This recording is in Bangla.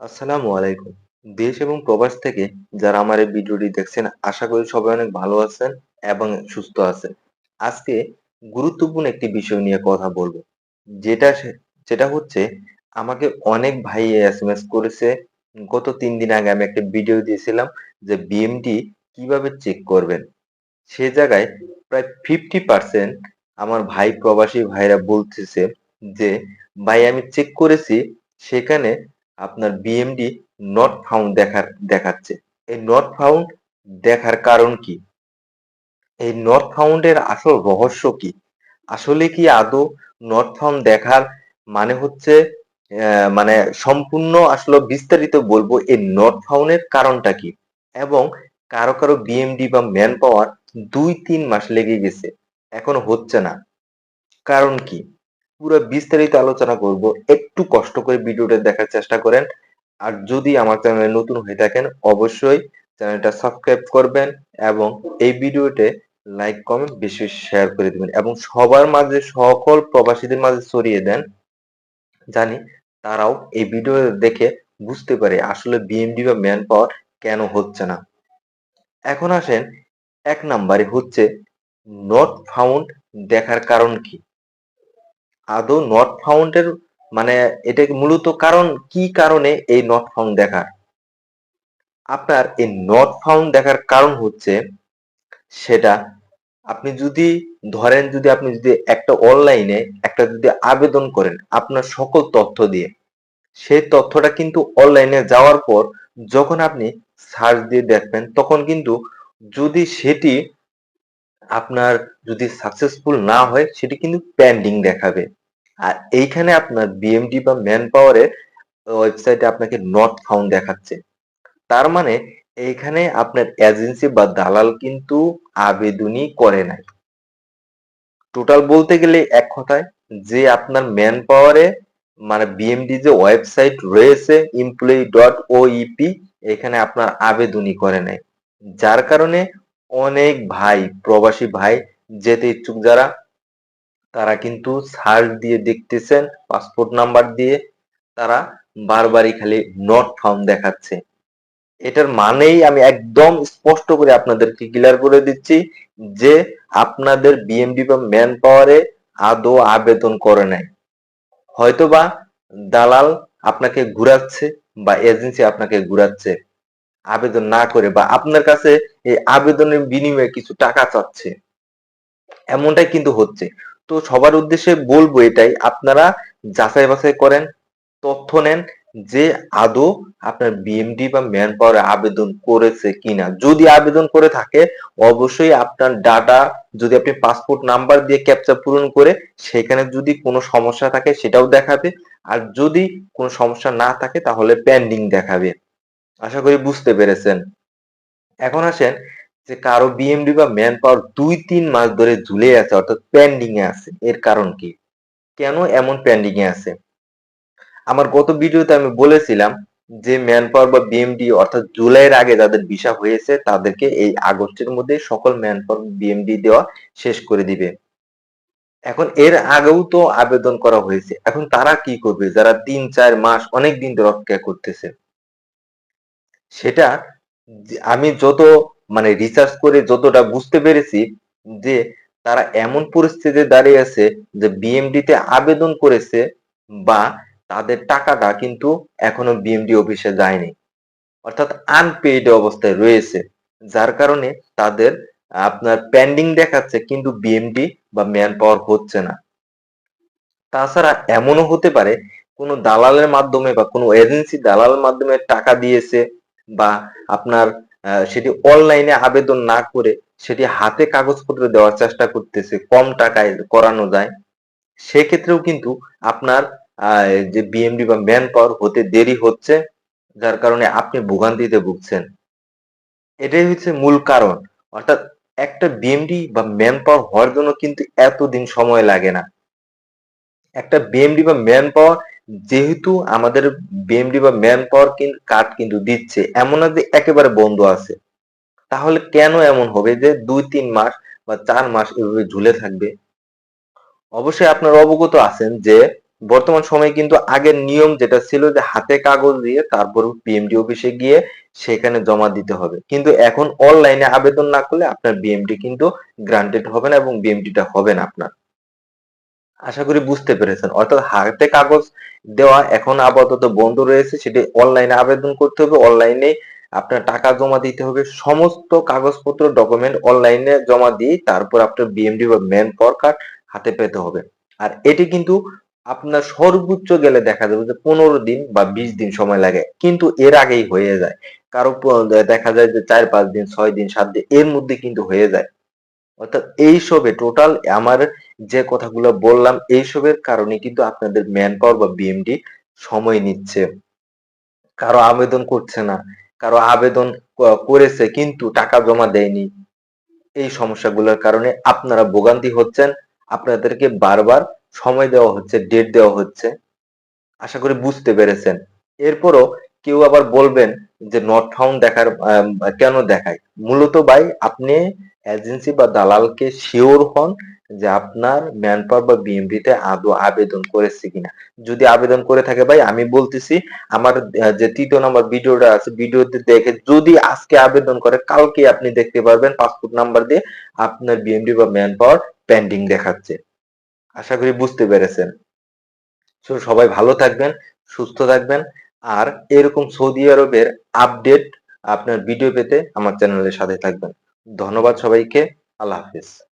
আসসালামু আলাইকুম। দেশ এবং প্রবাস থেকে যারা আমার এই ভিডিওটি দেখছেন, আশা করি সবাই অনেক ভালো আছেন এবং সুস্থ আছেন। আজকে গুরুত্বপূর্ণ একটি বিষয় নিয়ে কথা বলব। যেটা যেটা হচ্ছে, আমাকে অনেক ভাই এসএমএস করেছে। গত তিন দিন আগে আমি একটা ভিডিও দিয়েছিলাম যে বিএমডি কীভাবে চেক করবেন। সে জায়গায় প্রায় 50% আমার ভাই প্রবাসী ভাইরা বলতেছে যে, ভাই, আমি চেক করেছি, সেখানে আপনার বিএমডি নট ফাউন্ড দেখার দেখাচ্ছে। এই নট ফাউন্ড দেখার কারণ কি? এই নট ফাউন্ড এর আসল রহস্য কি? আসলে কি আদৌ নট ফাউন্ড দেখার মানে হচ্ছে মানে সম্পূর্ণ আসলে বিস্তারিত বলব এই নট ফাউন্ড এর কারণটা কি? এবং কারও, কারও বিএমডি বা ম্যান পাওয়ার ২-৩ মাস লেগে গেছে। এখনও হচ্ছে না। কারণ কি? পুরো বিস্তারিত আলোচনা করব। একটু কষ্ট করে ভিডিওটা দেখার চেষ্টা করেন। আর যদি আমার চ্যানেলে নতুন হয়ে থাকেন অবশ্যই চ্যানেলটা সাবস্ক্রাইব করবেন এবং এই ভিডিওতে লাইক, কমেন্ট বেশি শেয়ার করে দিবেন এবং সবার মাঝে সকল প্রবাসীদের মাঝে ছড়িয়ে দেন। জানি তারাও এই ভিডিও দেখে বুঝতে পারে আসলে বিএমডি বা ম্যান পাওয়ার কেন হচ্ছে না। এখন আসেন এক নাম্বারে হচ্ছে নট ফাউন্ড দেখার কারণ কি? আদৌ নট ফাউন্ড এর মানে এটা মূলত কারণ, কি কারণে এই নট ফাউন্ড দেখার? আপনার এই নট ফাউন্ড দেখার কারণ হচ্ছে সেটা আপনি যদি ধরেন যদি আপনি যদি একটা অনলাইনে একটা যদি আবেদন করেন আপনার সকল তথ্য দিয়ে, সেই তথ্যটা কিন্তু অনলাইনে যাওয়ার পর যখন আপনি সার্চ দিয়ে দেখবেন তখন কিন্তু যদি সেটি আপনার যদি সাকসেসফুল না হয়, সেটি কিন্তু পেন্ডিং দেখাবে। আর এইখানে আপনার বিএমডি বা ম্যান পাওয়ারের ওয়েবসাইটে আপনাকে নট ফাউন্ড দেখাচ্ছে। তার মানে এইখানে আপনার এজেন্সি বা দালাল কিন্তু আবেদনই করে নাই। টোটাল বলতে গেলে এক কথায় যে আপনার ম্যান পাওয়ারে মানে বিএমডি যে ওয়েবসাইট রয়েছে এমপ্লয়ি ডট ও ইপি এখানে আপনার আবেদনই করে নাই। যার কারণে অনেক ভাই, প্রবাসী ভাই যেতে ইচ্ছুক যারা, তারা কিন্তু সার্চ দিয়ে দেখতেছেন পাসপোর্ট নাম্বার দিয়ে তারা বারবারই খালি নট ফাউন্ড দেখাচ্ছে। এটার মানেই আমি একদম স্পষ্ট করে আপনাদেরকে ক্লিয়ার করে দিচ্ছি যে আপনাদের বিএমডি বা ম্যান পাওয়ারে আদৌ আবেদন করে নাই। হয়তোবা দালাল আপনাকে ঘুরাচ্ছে বা এজেন্সি আপনাকে ঘুরাচ্ছে। আবেদন না করে বা আপনার কাছে এই আবেদনের বিনিময়ে কিছু টাকা চাচ্ছে, এমনটাই কিন্তু হচ্ছে। তো সবার উদ্দেশ্যে বলব এটাই, আপনারা যাচাই বাছাই করেন, তথ্য নেন যে আদৌ আপনার বিএমডি বা ম্যান পাওয়ারে আবেদন করেছে কিনা। যদি আবেদন করে থাকে, অবশ্যই আপনার ডাটা যদি আপনি পাসপোর্ট নাম্বার দিয়ে ক্যাপচা পূরণ করে সেখানে যদি কোনো সমস্যা থাকে সেটাও দেখাবে। আর যদি কোনো সমস্যা না থাকে, তাহলে পেন্ডিং দেখাবে। আশা করি বুঝতে পেরেছেন। এখন আসেন যে কারও বিএমডি বা ম্যান পাওয়ার দুই, তিন মাস ধরে ঝুলে আছে, অর্থাৎ পেন্ডিং এ আছে, এর কারণ কি? কেন এমন পেন্ডিং এ আছে? আমার গত ভিডিওতে আমি বলেছিলাম যে ম্যান পাওয়ার বা বিএমডি অর্থাৎ জুলাইয়ের আগে যাদের ভিসা হয়েছে, তাদেরকে এই আগস্টের মধ্যে সকল ম্যান পাওয়ার বিএমডি দেওয়া শেষ করে দিবে। এখন এর আগেও তো আবেদন করা হয়েছে। এখন তারা কি করবে? যারা তিন, চার মাস অনেক দিন অপেক্ষা করতেছে। সেটা আমি যত মানে রিসার্চ করে যতটা বুঝতে পেরেছি যে তারা এমন পরিস্থিতিতে দাঁড়িয়ে আছে যে বিএমডি তে আবেদন করেছে বা তাদের টাকাটা কিন্তু এখনও বিএমডি অফিসে যায়নি। অর্থাৎ আনপেইড অবস্থায় রয়েছে। যার কারণে তাদের, আপনার পেন্ডিং দেখাচ্ছে কিন্তু বিএমডি বা ম্যান পাওয়ার হচ্ছে না। তাছাড়া এমনও হতে পারে কোনো দালালের মাধ্যমে বা কোনো এজেন্সি দালালের মাধ্যমে টাকা দিয়েছে বা আপনার সেটি অনলাইনে আবেদন না করে সেটি হাতে কাগজপত্র দেওয়ার চেষ্টা করতেছে, কম টাকায় করানো যায়। সেক্ষেত্রেও কিন্তু আপনার যে বিএমডি বা ম্যান পাওয়ার হতে দেরি হচ্ছে, যার কারণে আপনি ভোগান্তিতে ভুগছেন। এটাই হচ্ছে মূল কারণ। অর্থাৎ একটা বিএমডি বা ম্যান পাওয়ার হওয়ার জন্য কিন্তু এতদিন সময় লাগে না। একটা বিএমডি বা ম্যান পাওয়ার যেহেতু আমাদের বিএমডি বা ম্যান পাওয়ার কিন্তু কার্ড কিন্তু দিচ্ছে, এমন না যে একেবারে বন্ধ আছে। তাহলে কেন এমন হবে যে দুই, তিন মাস বা চার মাস এভাবে ঝুলে থাকবে? অবশ্যই আপনারা অবগত আছেন যে বর্তমান সময়ে কিন্তু আগের নিয়ম যেটা ছিল যে হাতে কাগজ দিয়ে তারপর বিএমডি অফিসে গিয়ে সেখানে জমা দিতে হবে। কিন্তু এখন অনলাইনে আবেদন না করলে আপনার বিএমডি কিন্তু গ্রান্টেড হবে না এবং বিএমডিটা হবে না আপনার। আশা করি বুঝতে পেরেছেন। অর্থাৎ হাতে কাগজ দেওয়া এখন আপাতত বন্ধ রয়েছে, সেটি অনলাইনে আবেদন করতে হবে, অনলাইনে আপনার টাকা জমা দিতে হবে, সমস্ত কাগজপত্র ডকুমেন্ট অনলাইনে জমা দিয়ে তারপর আপনার বিএমডি বা ম্যান পাওয়ার কার্ড হাতে পেতে হবে। আর এটি কিন্তু আপনার সর্বোচ্চ গেলে দেখা যাবে যে পনেরো দিন বা বিশ দিন সময় লাগে, কিন্তু এর আগেই হয়ে যায়। কারও দেখা যায় যে চার, পাঁচ দিন, ছয় দিন, সাত দিন, এর মধ্যে কিন্তু হয়ে যায়। অর্থাৎ এইসবে টোটাল আমার যে কথাগুলো বললাম, এইসবের কারণে কিন্তু আপনাদের ম্যান পাওয়ার বা বিএমডি সময় নিচ্ছে। কারও আবেদন করছে না, কারও আবেদন করেছে কিন্তু টাকা জমা দেয়নি। এই সমস্যাগুলোর কারণে আপনারা ভোগান্তি হচ্ছেন, আপনাদেরকে বারবার সময় দেওয়া হচ্ছে ডেট দেওয়া হচ্ছে। আশা করি বুঝতে পেরেছেন। এরপরও কেউ আবার বলবেন যে নট ফাউন্ড দেখার কেন দেখায়? মূলত ভাই, আপনি এজেন্সি বা দালালকে শিওর হন যে আপনার ম্যান পাওয়ার বা বিএমডি তে আদৌ আবেদন করেছে কিনা? যদি আবেদন করে থাকে ভাই, আমি বলতেছি, আমার যে তৃতীয় নম্বর ভিডিওটা আছে, ভিডিওতে দেখে যদি আজকে আবেদন করে কালকে আপনি দেখতে পারবেন পাসপোর্ট নাম্বার দিয়ে আপনার বিএমডি বা ম্যান পাওয়ার পেন্ডিং দেখাচ্ছে। আশা করি বুঝতে পেরেছেন। তো সবাই ভালো থাকবেন, সুস্থ থাকবেন। আর এরকম সৌদি আরবের আপডেট আপনার ভিডিও পেতে আমার চ্যানেলের সাথে থাকবেন। ধন্যবাদ সবাইকে, আল্লাহ হাফিজ।